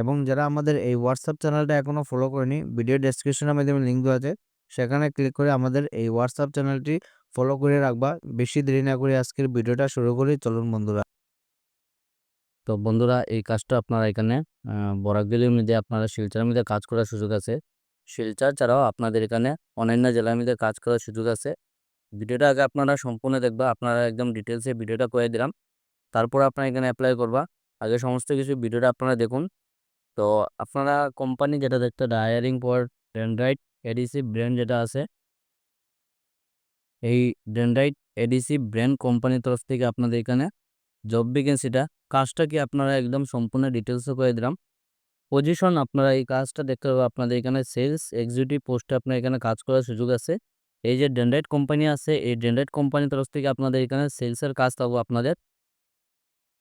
এবং যারা আমাদের এই হোয়াটসঅ্যাপ চ্যানেলটা এখনও ফলো করেনি ভিডিও ডেসক্রিপশনের মাধ্যমে লিঙ্ক দেওয়া আছে, সেখানে ক্লিক করে আমাদের এই হোয়াটসঅ্যাপ চ্যানেলটি ফলো করে রাখবা। বেশি দেরি না করে আজকের ভিডিওটা শুরু করি, চলুন বন্ধুরা। তো বন্ধুরা, এই কাজটা আপনারা এখানে বরাকগেলির মধ্যে আপনারা শিলচরের মধ্যে কাজ করার সুযোগ আছে। শিলচর ছাড়াও আপনাদের এখানে অন্যান্য জেলার মধ্যে কাজ করার সুযোগ আছে। ভিডিওটা আগে আপনারা সম্পূর্ণ দেখবা, আপনারা একদম ডিটেলসে ভিডিওটা করে দিলাম। তারপর আপনারা এখানে অ্যাপ্লাই করবা। আগে সমস্ত কিছু ভিডিওটা আপনারা দেখুন। তো আপনারা কোম্পানি যেটা দেখতে ডায়ারিং পর ডেনড্রাইট এডিসি ব্র্যান্ড যেটা আছে, এই ডেনড্রাইট এডিসি ব্র্যান্ড কোম্পানির তরফ থেকে আপনাদের এখানে জব ভ্যাকেন্সিটা কাজটা কি আপনারা একদম সম্পূর্ণ ডিটেলসও করে দিলাম। পজিশন আপনারা এই কাজটা দেখতে পাবেন, আপনাদের এখানে সেলস এক্সিকিউটিভ পোস্টে আপনার এখানে কাজ করার সুযোগ আছে। এই যে ডেনড্রাইট কোম্পানি আছে, এই ডেনড্রাইট কোম্পানির তরফ থেকে আপনাদের এখানে সেলসের কাজ থাকব আপনাদের।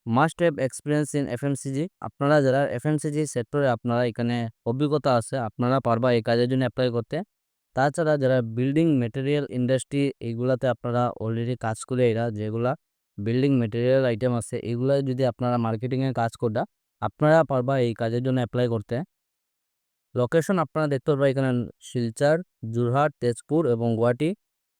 Must have experience in FMCG আপনারা যারা এফএমসিজি সেক্টরে আপনারা এখানে অভিজ্ঞতা আছে, আপনারা পারবা এই কাজের জন্য অ্যাপ্লাই করতে। তাছাড়া যারা বিল্ডিং মেটেরিয়াল ইন্ডাস্ট্রি এইগুলাতে আপনারা অলরেডি কাজ করে এরা, যেগুলা বিল্ডিং মেটেরিয়াল আইটেম আছে এগুলা যদি আপনারা মার্কেটিংয়ে কাজ করটা আপনারা পারবা এই কাজের জন্য অ্যাপ্লাই করতে। লোকেশন আপনারা দেখতে পারবা এখানে শিলচর যোরহাট তেজপুর এবং গুয়াহাটি।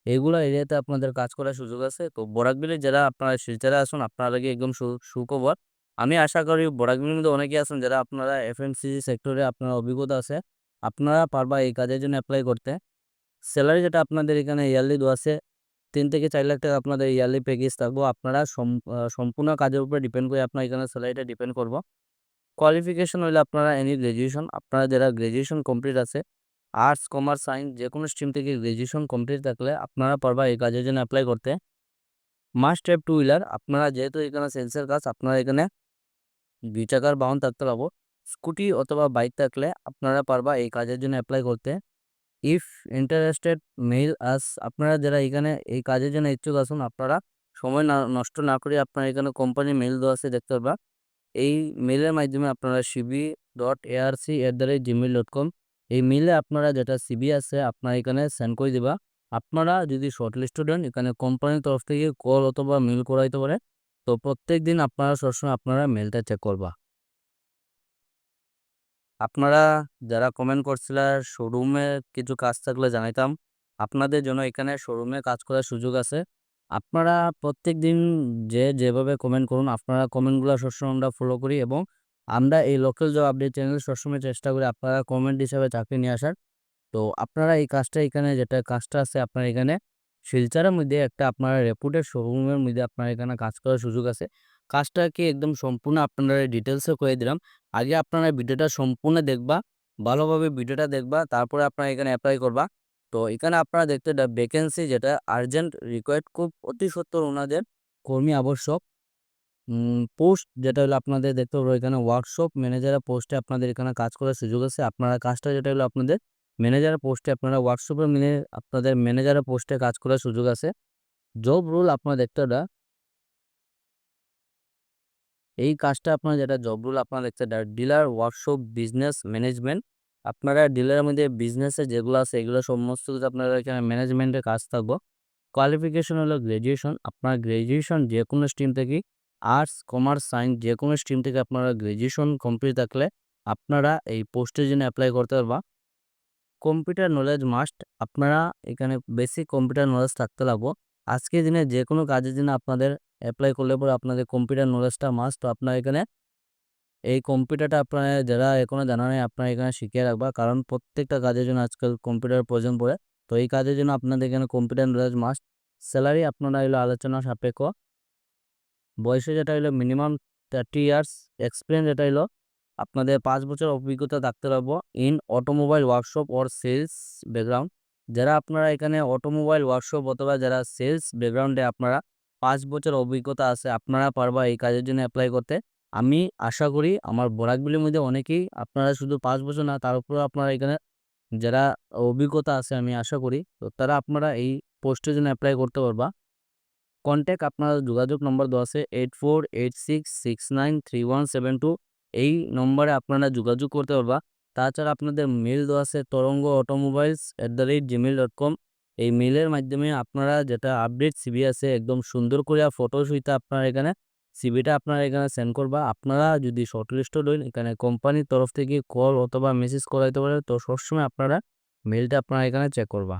এইগুলো এরিয়াতে আপনাদের কাজ করার সুযোগ আছে। তো বরাকবিলি যারা আপনারা শিলচরে আসুন আপনারা লাগে একদম সুখবর। আমি আশা করি বরাকবিলির মধ্যে অনেকেই আছেন যারা আপনারা এফএমসিজি সেক্টরে আপনার অভিজ্ঞতা আছে। আপনারা পারবা এই কাজের জন্য অ্যাপ্লাই করতে। স্যালারি যেটা আপনাদের এখানে ইয়ারলি দেওয়া আছে, তিন থেকে চার লাখ টাকা আপনাদের ইয়ারলি প্যাকেজ থাকব। আপনারা সম্পূর্ণ কাজের উপরে ডিপেন্ড করে আপনার এখানে স্যালারিটা ডিপেন্ড করব। কোয়ালিফিকেশন হইলে আপনারা এনি গ্র্যাজুয়েশন আপনারা যারা গ্র্যাজুয়েশন কমপ্লিট আছে আর্টস কমার্স সায়েন্স যে কোনো স্ট্রিম থেকে গ্র্যাজুয়েশন কমপ্লিট থাকলে আপনারা পারবা এই কাজের জন্য অ্যাপ্লাই করতে। মাস্ট হ্যাভ টু হুইলার আপনারা যেহেতু এখানে সেলসের কাজ, আপনারা এখানে দুই চাকার বাহন থাকতে পারব। স্কুটি অথবা বাইক থাকলে আপনারা পারবা এই কাজের জন্য অ্যাপ্লাই করতে। ইফ ইন্টারেস্টেড মেইল আস আপনারা যারা এখানে এই কাজের জন্য ইচ্ছুক আসুন আপনারা সময় না, নষ্ট না করে আপনারা এখানে কোম্পানি মেইল দেওয়া আছে, দেখতে পারবা। এই মেইলের মাধ্যমে আপনারা CV dot ARC at the rate Gmail dot com এই মিলে আপনারা যেটা সিবি আছে আপনারা এখানে সেন্ড করে দিবা। আপনারা যদি শর্ট লিস্টেড এখানে কোম্পানির তরফ থেকে কল অথবা মেল করাইতে পারে। তো প্রত্যেক দিন আপনারা সবসময় আপনারা মেলটা চেক করবা। আপনারা যারা কমেন্ট করছিলেন শোরুমে কিছু কাজ থাকলে জানাইতাম। আপনাদের জন্য এখানে শোরুমে কাজ করার সুযোগ আছে। আপনারা প্রত্যেক দিন যে, যেভাবে কমেন্ট করুন, আপনারা কমেন্টগুলো সবসময় আমরা ফলো করি এবং আমরা এই লোকাল জব আপডেট চ্যানেল সবসময় চেষ্টা করি আপনারা কমেন্ট হিসাবে চাকরি নিয়ে আসার। তো আপনারা এই কাজটা এখানে যেটা কাজটা আছে আপনার এখানে শিলচরের মধ্যে একটা আপনার রেপুটেড শোরুমের মধ্যে আপনার এখানে কাজ করার সুযোগ আছে। কাজটা কি একদম সম্পূর্ণ আপনারা ডিটেলসে করে দিলাম। আগে আপনারা ভিডিওটা সম্পূর্ণ দেখবা, ভালোভাবে ভিডিওটা দেখবা, তারপরে আপনারা এখানে অ্যাপ্লাই করবা। তো এখানে আপনারা দেখতে ভ্যাকেন্সি যেটা আর্জেন্ট রিকোয়ার্ড খুব অতি সত্তর ওনাদের কর্মী আবশ্যক। পোস্ট যেটা হলো আপনাদের দেখতে পারব এখানে ওয়ার্কশপ ম্যানেজারের পোস্টে আপনাদের এখানে কাজ করার সুযোগ আছে। আপনারা কাজটা যেটা হলো আপনাদের ম্যানেজারের পোস্টে আপনারা ওয়ার্কশপের মিলে আপনাদের ম্যানেজারের পোস্টে কাজ করার সুযোগ আছে। জব রুল আপনারা দেখতে এই কাজটা আপনারা যেটা জব রুল আপনারা দেখতে ডিলার ওয়ার্কশপ বিজনেস ম্যানেজমেন্ট আপনারা ডিলারের মধ্যে বিজনেসে যেগুলো আছে, এগুলো সমস্ত কিছু আপনারা এখানে ম্যানেজমেন্টের কাজ থাকব। কোয়ালিফিকেশন হলো গ্র্যাজুয়েশন আপনার গ্র্যাজুয়েশন যে কোনো স্ট্রিম থেকে আর্টস কমার্স সায়েন্স যে কোনো স্ট্রিম থেকে আপনারা গ্র্যাজুয়েশন কমপ্লিট থাকলে আপনারা এই পোস্টের জন্য অ্যাপ্লাই করতে পারবা। কম্পিউটার নলেজ মাস্ট আপনারা এখানে বেসিক কম্পিউটার নলেজ থাকতে লাগবো। আজকের দিনে যে কোনো কাজের জন্য আপনাদের অ্যাপ্লাই করলে পরে আপনাদের কম্পিউটার নলেজটা মাস্ট তো আপনার এখানে এই কম্পিউটারটা আপনারা যারা এখনও জানা নেই আপনারা এখানে শিখিয়ে রাখবা। কারণ প্রত্যেকটা কাজের জন্য আজকাল কম্পিউটার প্রয়োজন পড়ে। তো এই কাজের জন্য আপনাদের এখানে কম্পিউটার নলেজ মাস্ট স্যালারি আপনারা হলো আলোচনা সাপেক্ষ বয়সে যেটা হলো মিনিমাম থার্টি ইয়ার্স এক্সপিরিয়েন্স যেটা হলো আপনাদের পাঁচ বছর অভিজ্ঞতা থাকতে পারব in automobile workshop or sales background যারা আপনারা এখানে অটোমোবাইল ওয়ার্কশপ অথবা যারা সেলস ব্যাকগ্রাউন্ডে আপনারা পাঁচ বছর অভিজ্ঞতা আছে, আপনারা পারবা এই কাজের জন্য অ্যাপ্লাই করতে। আমি আশা করি আমার বরাকবিলির মধ্যে অনেকেই আপনারা শুধু পাঁচ বছর না, তার উপরেও আপনারা এখানে যারা অভিজ্ঞতা আছে, আমি আশা করি তো তারা আপনারা এই পোস্টের জন্য অ্যাপ্লাই করতে পারবা। কন্ট্যাক্ট আপনার যোগাযোগ নম্বর দেওয়া আছে eight four eight six six nine three one seven two এই নম্বরে আপনারা যোগাযোগ করতে পারবা। তাছাড়া আপনাদের মেল দেওয়া আছে Taranga automobiles at the rate Gmail dot com এই মেলের মাধ্যমে আপনারা যেটা আপডেট সিবি আছে, একদম সুন্দর করে ফটো সহিত আপনারা এখানে সিবিটা আপনারা এখানে সেন্ড করবা। আপনারা যদি শর্টলিস্টেড হন এখানে কোম্পানির তরফ থেকে কল অথবা মেসেজ করাইতে পারে তো সবসময় আপনারা মেলটা আপনারা এখানে চেক করবা।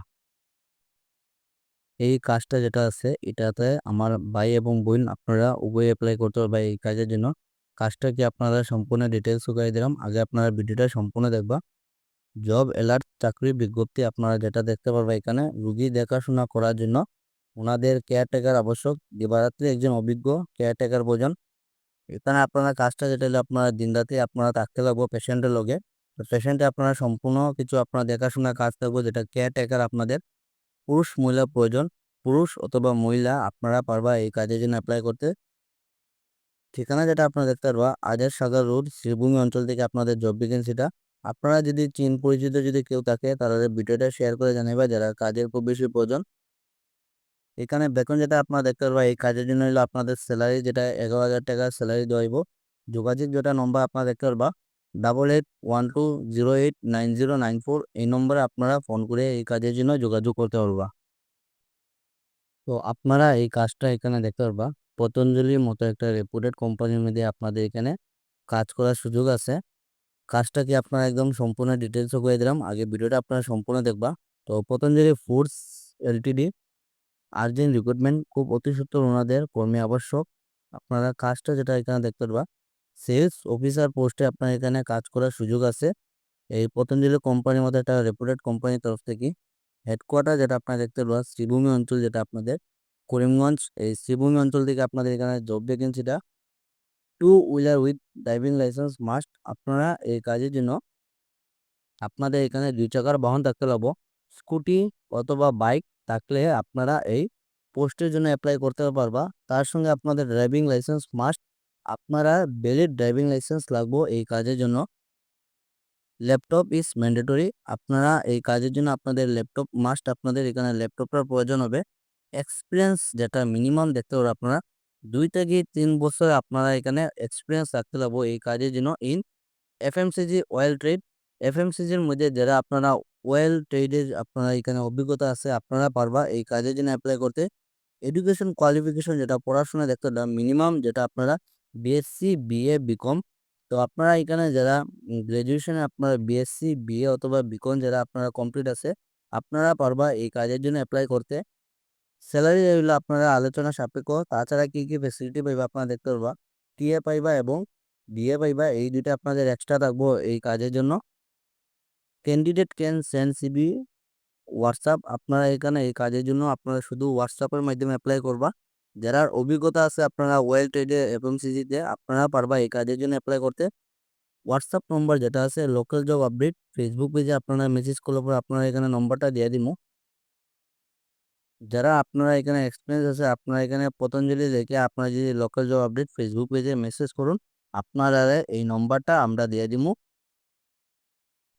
এই কাজটা যেটা আছে, এটাতে আমার ভাই এবং বোন আপনারা উভয় অ্যাপ্লাই করতে পারবা এই কাজের জন্য। কাজটা কি আপনারা সম্পূর্ণ ডিটেলস শুকাই দিলাম। আগে আপনারা ভিডিওটা সম্পূর্ণ দেখবা। জব অ্যালার্ট চাকরি বিজ্ঞপ্তি আপনারা যেটা দেখতে পারবা এখানে, রুগী দেখাশোনা করার জন্য ওনাদের কেয়ারটেকার আবশ্যক। দিবারাত্রি একজন অভিজ্ঞ কেয়ারটেকার প্রয়োজন এখানে আপনারা কাজটা যেটা হলো, আপনারা দিনরাতে আপনারা থাকতে লাগবো পেশেন্টের লগে। পেশেন্টে আপনারা সম্পূর্ণ কিছু আপনারা দেখাশোনা কাজ থাকব, যেটা কেয়ারটেকার আপনাদের পুরুষ মহিলা প্রয়োজন। পুরুষ অথবা মহিলা, আপনারা পারবা এই কাজের জন্য অ্যাপ্লাই করতে। ঠিকানা যেটা আপনারা দেখতে পারবা, আজাদ সাগর রোড, শ্রীভূমি অঞ্চল থেকে আপনাদের জব ভ্যাকেন্সিটা আপনারা যদি চিন পরিচিত যদি কেউ থাকে, তাহলে ভিডিওটা শেয়ার করে জানাইবা, যারা কাজের খুব বেশি প্রয়োজন। এখানে বেতন যেটা আপনারা দেখতে পারবা, এই কাজের জন্য হলো আপনাদের স্যালারি যেটা এগারো হাজার টাকা স্যালারি দেওয়া যোগাযোগ যেটা নম্বর আপনারা দেখতে পারবা। Double eight one two zero eight nine zero nine four এই নম্বরে আপনারা ফোন করে এই কাজের জন্য যোগাযোগ করতে পারবা। তো আপনারা এই কাজটা এখানে দেখতে পারবা। পতঞ্জলির মতো একটা রেপুটেড কোম্পানির মধ্যে আপনাদের এখানে কাজ করার সুযোগ আছে। কাজটাকে আপনারা একদম সম্পূর্ণ ডিটেলসও করে দিলাম। আগে ভিডিওটা আপনারা সম্পূর্ণ দেখবা। তো Patanjali foods LTD urgent recruitment খুব অতি সত্তর ওনাদের কর্মী আবশ্যক। আপনারা কাজটা যেটা এখানে দেখতে পারবা সেলস অফিসার পোস্টে আপনার এখানে কাজ করার সুযোগ আছে। এই পতঞ্জলি কোম্পানির মধ্যে একটা রেপুটেড কোম্পানির তরফ থেকে হেডকোয়ার্টার যেটা আপনারা দেখতে পারবা শ্রীভূমি অঞ্চল যেটা আপনাদের করিমগঞ্জ। এই শ্রীভূমি অঞ্চল থেকে আপনাদের এখানে job ভ্যাকেন্সিটা two wheeler with driving licence must আপনারা এই কাজের জন্য আপনাদের এখানে দুই চাকার বাহন থাকতে লাগবো স্কুটি অথবা বাইক থাকলে আপনারা এই পোস্টের জন্য অ্যাপ্লাই করতে পারবা। তার সঙ্গে আপনাদের ড্রাইভিং লাইসেন্স মাস্ট আপনারা ভ্যালিড ড্রাইভিং লাইসেন্স লাগবো এই কাজের জন্য। ল্যাপটপ ইজ ম্যান্ডেটরি আপনারা এই কাজের জন্য আপনাদের ল্যাপটপ মাস্ট আপনাদের এখানে ল্যাপটপটার প্রয়োজন হবে। এক্সপিরিয়েন্স যেটা মিনিমাম দেখতে পারো আপনারা, দুই থেকে তিন বছর আপনারা এখানে এক্সপিরিয়েন্স রাখতে লাগবো এই কাজের জন্য ইন এফএমসিজি অয়েল ট্রেড এফএমসিজির মধ্যে যারা আপনারা ওয়েল ট্রেডের আপনারা এখানে অভিজ্ঞতা আছে, আপনারা পারবা এই কাজের জন্য অ্যাপ্লাই করতে। এডুকেশন কোয়ালিফিকেশন যেটা পড়াশোনা দেখতে মিনিমাম যেটা আপনারা বিএসসি বিএ বিকম তো আপনারা এখানে যারা গ্র্যাজুয়েশনে আপনারা বিএসসি বিএ অথবা বিকম যারা আপনারা কমপ্লিট আছে, আপনারা পারবা এই কাজের জন্য অ্যাপ্লাই করতে। স্যালারি হইল আপনারা আলোচনা সাপেক্ষ, তাছাড়া কি কি ফেসিলিটি পাইবা আপনারা দেখতে পারবা। টিএ পাইবা এবং ডিএ পাইবা, এই দুইটা আপনাদের এক্সট্রা থাকব এই কাজের জন্য। Candidate can send CV WhatsApp আপনারা এখানে এই কাজের জন্য আপনারা শুধু হোয়াটসঅ্যাপের মাধ্যমে অ্যাপ্লাই করবা। যারা অভিজ্ঞতা আছে আপনারা ওয়েল ট্রেডে এবং সিজিতে আপনারা পারবা এই কাজের জন্য অ্যাপ্লাই করতে। হোয়াটসঅ্যাপ নম্বর যেটা আছে লোকাল জব আপডেট ফেসবুক পেজে আপনারা মেসেজ করলে পরে আপনারা এখানে নম্বরটা দিয়ে দিব যারা আপনারা এখানে এক্সপিরিয়েন্স আছে, আপনারা এখানে পতঞ্জলি দেখে আপনারা যদি লোকাল জব আপডেট ফেসবুক পেজে মেসেজ করুন, আপনারা এই নম্বরটা আমরা দিয়ে দিব